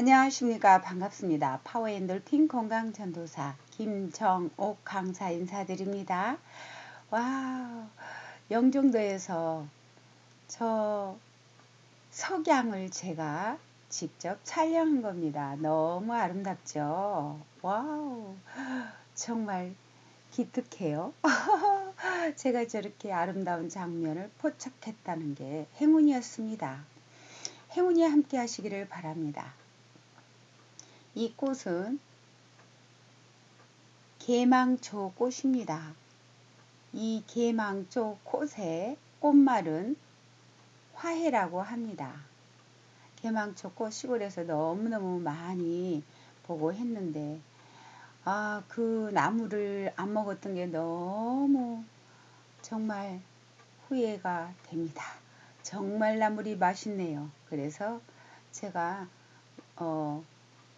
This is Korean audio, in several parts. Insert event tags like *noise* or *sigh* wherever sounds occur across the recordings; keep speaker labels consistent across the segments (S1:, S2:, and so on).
S1: 안녕하십니까 반갑습니다. 파워엔돌핀 건강전도사 김정옥 강사 인사드립니다. 와 영종도에서 저 석양을 제가 직접 촬영한 겁니다. 너무 아름답죠? 와우 정말 기특해요. *laughs* 제가 저렇게 아름다운 장면을 포착했다는 게 행운이었습니다. 행운이 함께 하시기를 바랍니다. 이 꽃은 개망초 꽃입니다. 이 개망초 꽃의 꽃말은 화해라고 합니다. 개망초 꽃 시골에서 너무너무 많이 보고 했는데 아, 그 나무를 안 먹었던 게 너무 정말 후회가 됩니다. 정말 나물이 맛있네요. 그래서 제가 어,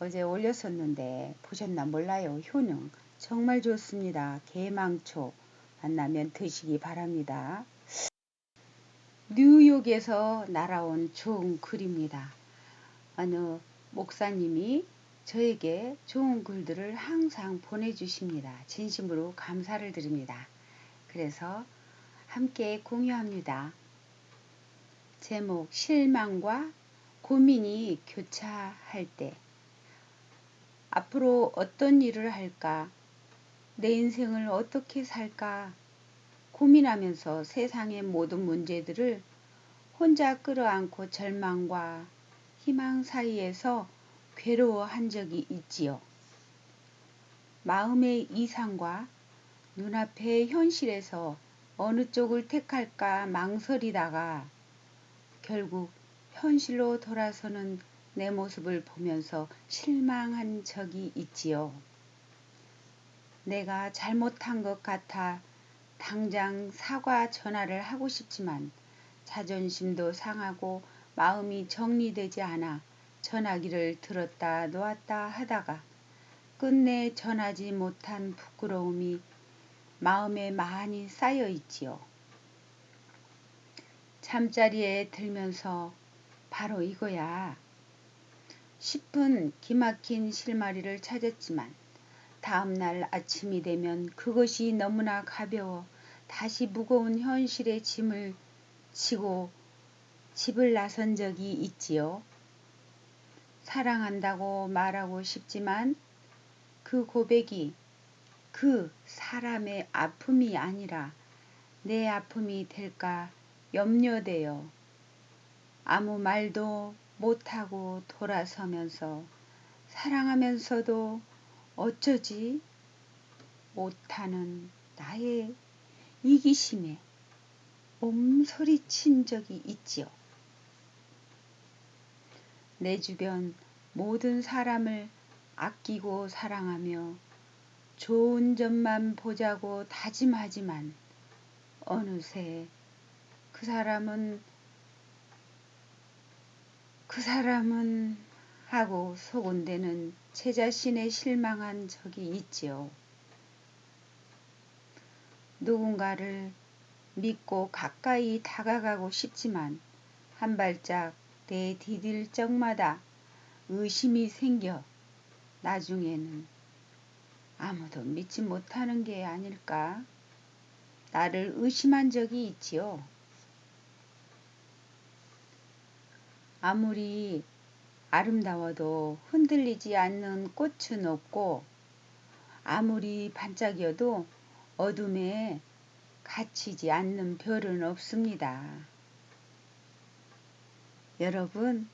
S1: 어제 올렸었는데 보셨나 몰라요. 효능 정말 좋습니다. 개망초 만나면 드시기 바랍니다. 뉴욕에서 날아온 좋은 글입니다. 어느 목사님이 저에게 좋은 글들을 항상 보내주십니다. 진심으로 감사를 드립니다. 그래서 함께 공유합니다. 제목 실망과 고민이 교차할 때 앞으로 어떤 일을 할까? 내 인생을 어떻게 살까? 고민하면서 세상의 모든 문제들을 혼자 끌어안고 절망과 희망 사이에서 괴로워한 적이 있지요. 마음의 이상과 눈앞의 현실에서 어느 쪽을 택할까 망설이다가 결국 현실로 돌아서는 내 모습을 보면서 실망한 적이 있지요. 내가 잘못한 것 같아 당장 사과 전화를 하고 싶지만 자존심도 상하고 마음이 정리되지 않아 전화기를 들었다 놓았다 하다가 끝내 전하지 못한 부끄러움이 마음에 많이 쌓여 있지요. 잠자리에 들면서 바로 이거야. 10분 기막힌 실마리를 찾았지만 다음 날 아침이 되면 그것이 너무나 가벼워 다시 무거운 현실의 짐을 지고 집을 나선 적이 있지요. 사랑한다고 말하고 싶지만 그 고백이 그 사람의 아픔이 아니라 내 아픔이 될까 염려되어 아무 말도 못하고 돌아서면서 사랑하면서도 어쩌지 못하는 나의 이기심에 몸소리친 적이 있지요. 내 주변 모든 사람을 아끼고 사랑하며 좋은 점만 보자고 다짐하지만 어느새 그 사람은 그 사람은 하고 속은 데는 제 자신에 실망한 적이 있지요. 누군가를 믿고 가까이 다가가고 싶지만 한 발짝 내디딜 적마다 의심이 생겨 나중에는 아무도 믿지 못하는 게 아닐까? 나를 의심한 적이 있지요. 아무리 아름다워도 흔들리지 않는 꽃은 없고 아무리 반짝여도 어둠에 갇히지 않는 별은 없습니다. 여러분,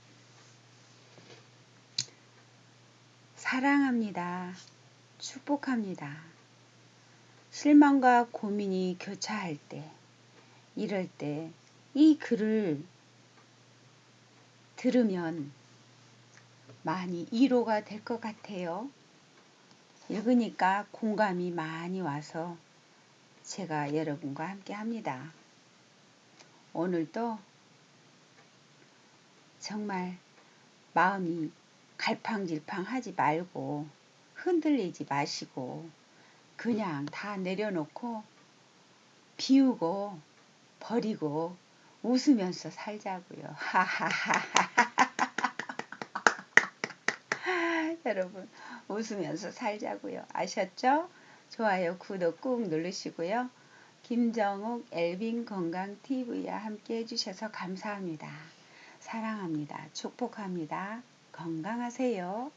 S1: 사랑합니다. 축복합니다. 실망과 고민이 교차할 때, 이럴 때 이 글을 들으면 많이 위로가 될 것 같아요. 읽으니까 공감이 많이 와서 제가 여러분과 함께 합니다. 오늘도 정말 마음이 갈팡질팡 하지 말고 흔들리지 마시고 그냥 다 내려놓고 비우고 버리고 웃으면서 살자고요. *laughs* 여러분 웃으면서 살자고요. 아셨죠? 좋아요, 구독 꾹 누르시고요. 김정욱 엘빈 건강 TV와 함께 해주셔서 감사합니다. 사랑합니다. 축복합니다. 건강하세요.